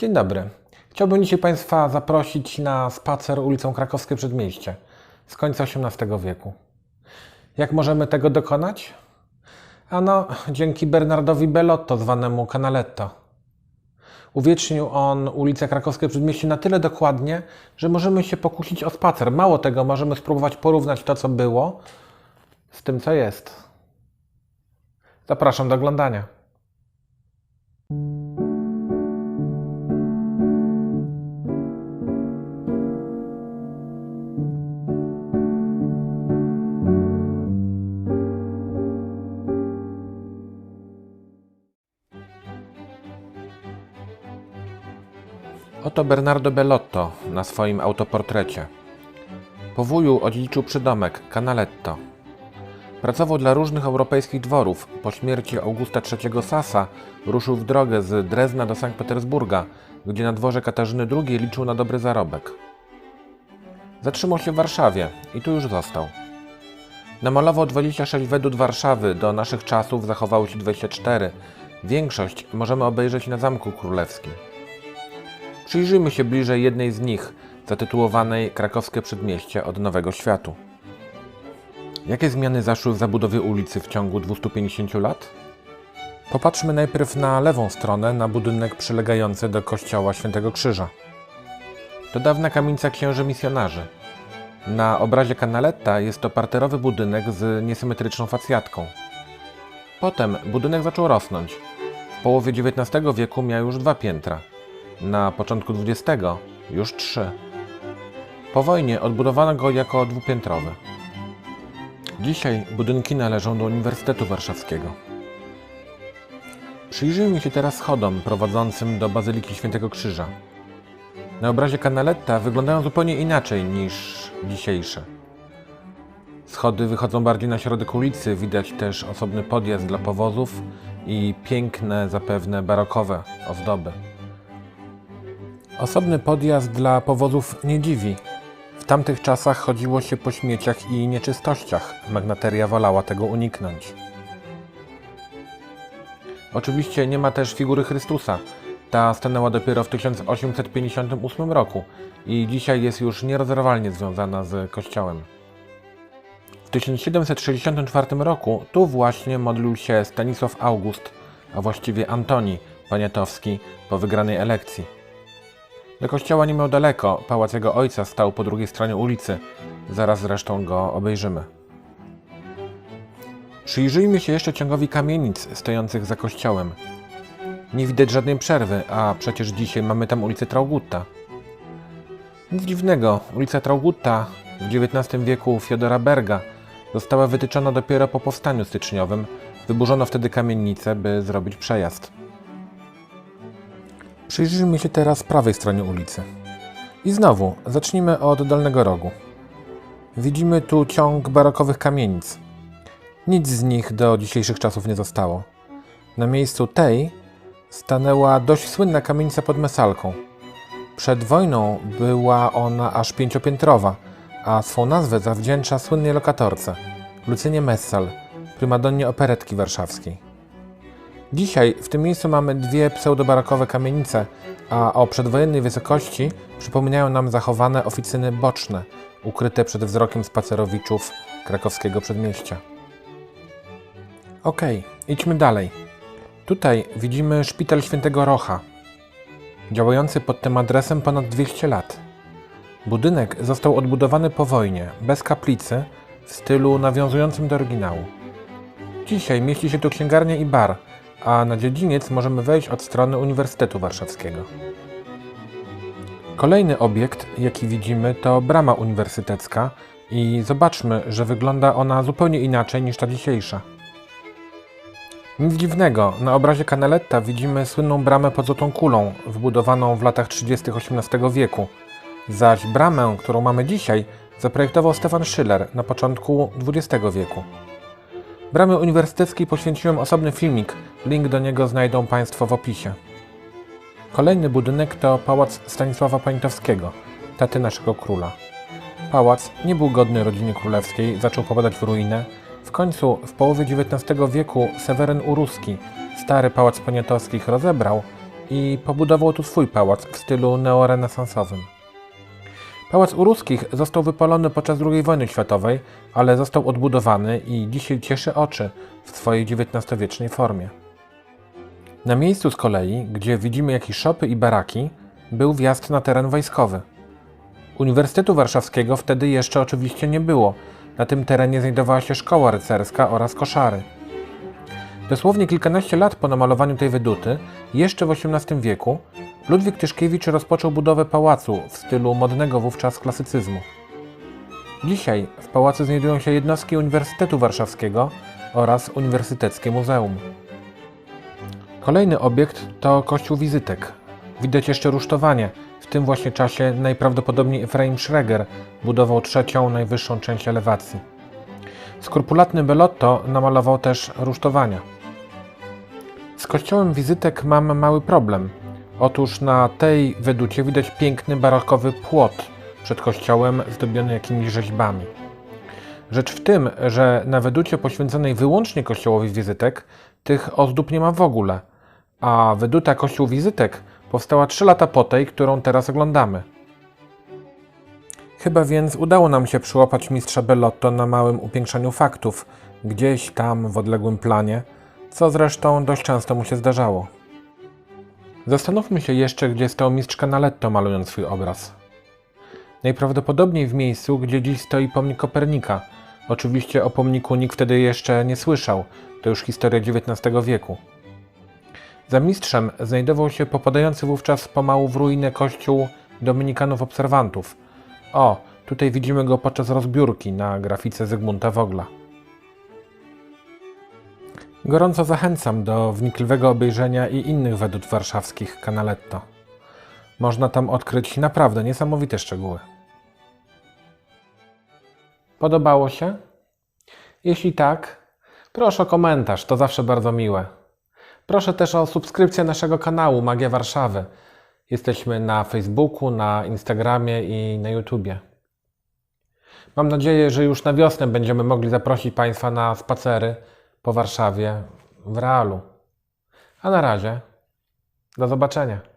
Dzień dobry. Chciałbym dzisiaj Państwa zaprosić na spacer ulicą Krakowskie Przedmieście z końca XVIII wieku. Jak możemy tego dokonać? Ano, dzięki Bernardowi Bellotto, zwanemu Canaletto. Uwiecznił on ulicę Krakowskie Przedmieście na tyle dokładnie, że możemy się pokusić o spacer. Mało tego, możemy spróbować porównać to, co było, z tym, co jest. Zapraszam do oglądania. Oto Bernardo Bellotto na swoim autoportrecie. Po wuju odziedziczył przydomek Canaletto. Pracował dla różnych europejskich dworów. Po śmierci Augusta III Sasa ruszył w drogę z Drezna do Sankt Petersburga, gdzie na dworze Katarzyny II liczył na dobry zarobek. Zatrzymał się w Warszawie i tu już został. Namalował 26 wedłud Warszawy, do naszych czasów zachowało się 24. Większość możemy obejrzeć na Zamku Królewskim. Przyjrzyjmy się bliżej jednej z nich, zatytułowanej Krakowskie Przedmieście od Nowego Światu. Jakie zmiany zaszły w zabudowie ulicy w ciągu 250 lat? Popatrzmy najpierw na lewą stronę, na budynek przylegający do kościoła Świętego Krzyża. To dawna kamienica księży misjonarzy. Na obrazie Canaletta jest to parterowy budynek z niesymetryczną facjatką. Potem budynek zaczął rosnąć. W połowie XIX wieku miał już dwa piętra. Na początku XX już trzy. Po wojnie odbudowano go jako dwupiętrowy. Dzisiaj budynki należą do Uniwersytetu Warszawskiego. Przyjrzyjmy się teraz schodom prowadzącym do Bazyliki Świętego Krzyża. Na obrazie Canaletta wyglądają zupełnie inaczej niż dzisiejsze. Schody wychodzą bardziej na środek ulicy, widać też osobny podjazd dla powozów i piękne, zapewne barokowe ozdoby. Osobny podjazd dla powozów nie dziwi. W tamtych czasach chodziło się po śmieciach i nieczystościach. Magnateria wolała tego uniknąć. Oczywiście nie ma też figury Chrystusa. Ta stanęła dopiero w 1858 roku i dzisiaj jest już nierozerwalnie związana z kościołem. W 1764 roku tu właśnie modlił się Stanisław August, a właściwie Antoni Poniatowski po wygranej elekcji. Do kościoła nie miał daleko, pałac jego ojca stał po drugiej stronie ulicy. Zaraz zresztą go obejrzymy. Przyjrzyjmy się jeszcze ciągowi kamienic stojących za kościołem. Nie widać żadnej przerwy, a przecież dzisiaj mamy tam ulicę Traugutta. Nic dziwnego, ulica Traugutta w XIX wieku Fiodora Berga została wytyczona dopiero po powstaniu styczniowym. Wyburzono wtedy kamienicę, by zrobić przejazd. Przyjrzyjmy się teraz prawej stronie ulicy. I znowu, zacznijmy od dolnego rogu. Widzimy tu ciąg barokowych kamienic. Nic z nich do dzisiejszych czasów nie zostało. Na miejscu tej stanęła dość słynna kamienica pod Mesalką. Przed wojną była ona aż pięciopiętrowa, a swą nazwę zawdzięcza słynnej lokatorce Lucynie Messal, prymadonnie operetki warszawskiej. Dzisiaj w tym miejscu mamy dwie pseudobarokowe kamienice, a o przedwojennej wysokości przypominają nam zachowane oficyny boczne, ukryte przed wzrokiem spacerowiczów krakowskiego przedmieścia. Okej, idźmy dalej. Tutaj widzimy szpital świętego Rocha, działający pod tym adresem ponad 200 lat. Budynek został odbudowany po wojnie, bez kaplicy, w stylu nawiązującym do oryginału. Dzisiaj mieści się tu księgarnia i bar, a na dziedziniec możemy wejść od strony Uniwersytetu Warszawskiego. Kolejny obiekt, jaki widzimy, to brama uniwersytecka i zobaczmy, że wygląda ona zupełnie inaczej niż ta dzisiejsza. Nic dziwnego, na obrazie Canaletta widzimy słynną bramę pod Złotą Kulą, wbudowaną w latach 30. XVIII wieku, zaś bramę, którą mamy dzisiaj, zaprojektował Stefan Schiller na początku XX wieku. Bramy uniwersyteckiej poświęciłem osobny filmik, link do niego znajdą Państwo w opisie. Kolejny budynek to pałac Stanisława Poniatowskiego, taty naszego króla. Pałac nie był godny rodziny królewskiej, zaczął popadać w ruinę. W końcu w połowie XIX wieku Seweryn Uruski stary pałac Poniatowskich rozebrał i pobudował tu swój pałac w stylu neorenesansowym. Pałac Uruskich został wypalony podczas II wojny światowej, ale został odbudowany i dzisiaj cieszy oczy w swojej XIX-wiecznej formie. Na miejscu z kolei, gdzie widzimy jakieś szopy i baraki, był wjazd na teren wojskowy. Uniwersytetu Warszawskiego wtedy jeszcze oczywiście nie było. Na tym terenie znajdowała się szkoła rycerska oraz koszary. Dosłownie kilkanaście lat po namalowaniu tej weduty, jeszcze w XVIII wieku, Ludwik Tyszkiewicz rozpoczął budowę pałacu w stylu modnego wówczas klasycyzmu. Dzisiaj w pałacu znajdują się jednostki Uniwersytetu Warszawskiego oraz Uniwersyteckie Muzeum. Kolejny obiekt to Kościół Wizytek. Widać jeszcze rusztowanie. W tym właśnie czasie najprawdopodobniej Efraim Schreger budował trzecią, najwyższą część elewacji. Skrupulatny Bellotto namalował też rusztowania. Z kościołem Wizytek mam mały problem. Otóż na tej weducie widać piękny barokowy płot przed kościołem zdobiony jakimiś rzeźbami. Rzecz w tym, że na weducie poświęconej wyłącznie kościołowi Wizytek tych ozdób nie ma w ogóle, a weduta Kościół Wizytek powstała 3 lata po tej, którą teraz oglądamy. Chyba więc udało nam się przyłapać mistrza Bellotto na małym upiększaniu faktów, gdzieś tam w odległym planie, co zresztą dość często mu się zdarzało. Zastanówmy się jeszcze, gdzie stał mistrz Canaletto malując swój obraz. Najprawdopodobniej w miejscu, gdzie dziś stoi pomnik Kopernika. Oczywiście o pomniku nikt wtedy jeszcze nie słyszał, to już historia XIX wieku. Za mistrzem znajdował się popadający wówczas pomału w ruinę kościół Dominikanów Obserwantów. O, tutaj widzimy go podczas rozbiórki na grafice Zygmunta Wogla. Gorąco zachęcam do wnikliwego obejrzenia i innych wedut warszawskich Canaletto. Można tam odkryć naprawdę niesamowite szczegóły. Podobało się? Jeśli tak, proszę o komentarz, to zawsze bardzo miłe. Proszę też o subskrypcję naszego kanału Magia Warszawy. Jesteśmy na Facebooku, na Instagramie i na YouTubie. Mam nadzieję, że już na wiosnę będziemy mogli zaprosić Państwa na spacery po Warszawie w realu. A na razie, do zobaczenia.